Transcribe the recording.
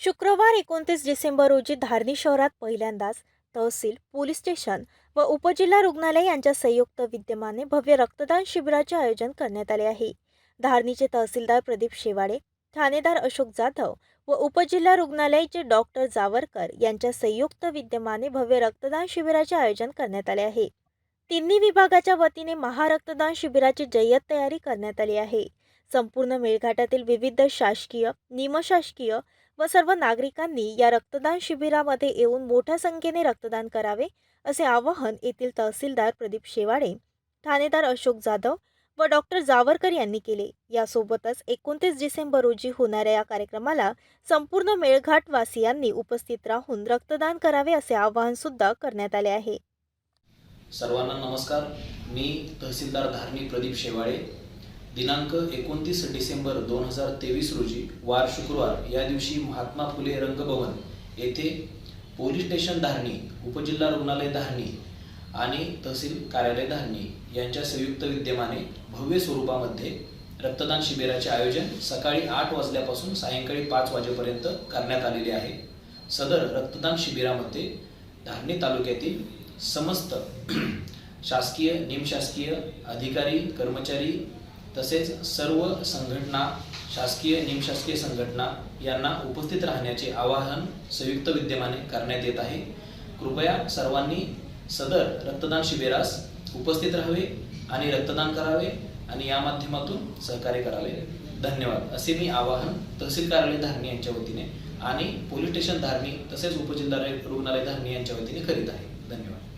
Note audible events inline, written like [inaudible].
शुक्रवार एकोणतीस डिसेंबर रोजी धारणी शहरात पहिल्यांदाच तहसील पोलीस स्टेशन व उपजिल्हा रुग्णालय यांच्या संयुक्त विद्यमाने भव्य रक्तदान शिबिराचे आयोजन करण्यात आले आहे. धारणीचे तहसीलदार प्रदीप शेवाडे ठाणेदार अशोक जाधव व उपजिल्हा रुग्णालयाचे डॉक्टर जावरकर यांच्या संयुक्त विद्यमाने भव्य रक्तदान शिबिराचे आयोजन करण्यात आले आहे. तिन्ही विभागाच्या वतीने महारक्तदान शिबिराची जय्यत तयारी करण्यात आली आहे. संपूर्ण मेळघाटातील विविध शासकीय निमशासकीय व सर्व नागरिकांनी या रक्तदान शिबिरामध्ये येऊन मोठ्या संख्येने रक्तदान करावे असे आवाहन येथील तहसीलदार प्रदीप शेवाडे ठाणेदार अशोक जाधव व डॉक्टर जावरकर यांनी केले. यासोबतच एकोणतीस डिसेंबर रोजी होणाऱ्या या कार्यक्रमाला संपूर्ण मेळघाटवासियांनी उपस्थित राहून रक्तदान करावे असे आवाहन सुद्धा करण्यात आले आहे. सर्वांना नमस्कार. मी तहसीलदार धार्मिक प्रदीप शेवाळे दिनांक एकोणतीस डिसेंबर दोन हजार तेवीस रोजी वार शुक्रवार या दिवशी महात्मा फुले रंगभवन येथे पोलीस स्टेशन धारणी उपजिल्हा रुग्णालय धारणी आणि तहसील कार्यालय धारणी यांच्या संयुक्त विद्यमाने भव्य स्वरूपामध्ये रक्तदान शिबिराचे आयोजन सकाळी आठ वाजल्यापासून सायंकाळी पाच वाजेपर्यंत करण्यात आलेले आहे. सदर रक्तदान शिबिरामध्ये धारणी तालुक्यातील समस्त [clears throat] शासकीय निमशासकीय अधिकारी कर्मचारी तसेच सर्व संघटना शासकीय निमशासकीय संघटना यांना उपस्थित राहण्याचे आवाहन संयुक्त विद्यमाने करण्यात येत आहे. कृपया सर्वांनी सदर रक्तदान शिबिरास उपस्थित राहावे आणि रक्तदान करावे आणि या माध्यमातून सहकार्य करावे. धन्यवाद. असे मी आवाहन तहसील कार्यालय धारणी यांच्या वतीने आणि पोलीस स्टेशन धारणी तसेच उपजिल्हा रुग्णालय धारणी यांच्या वतीने करीत आहे. धन्यवाद.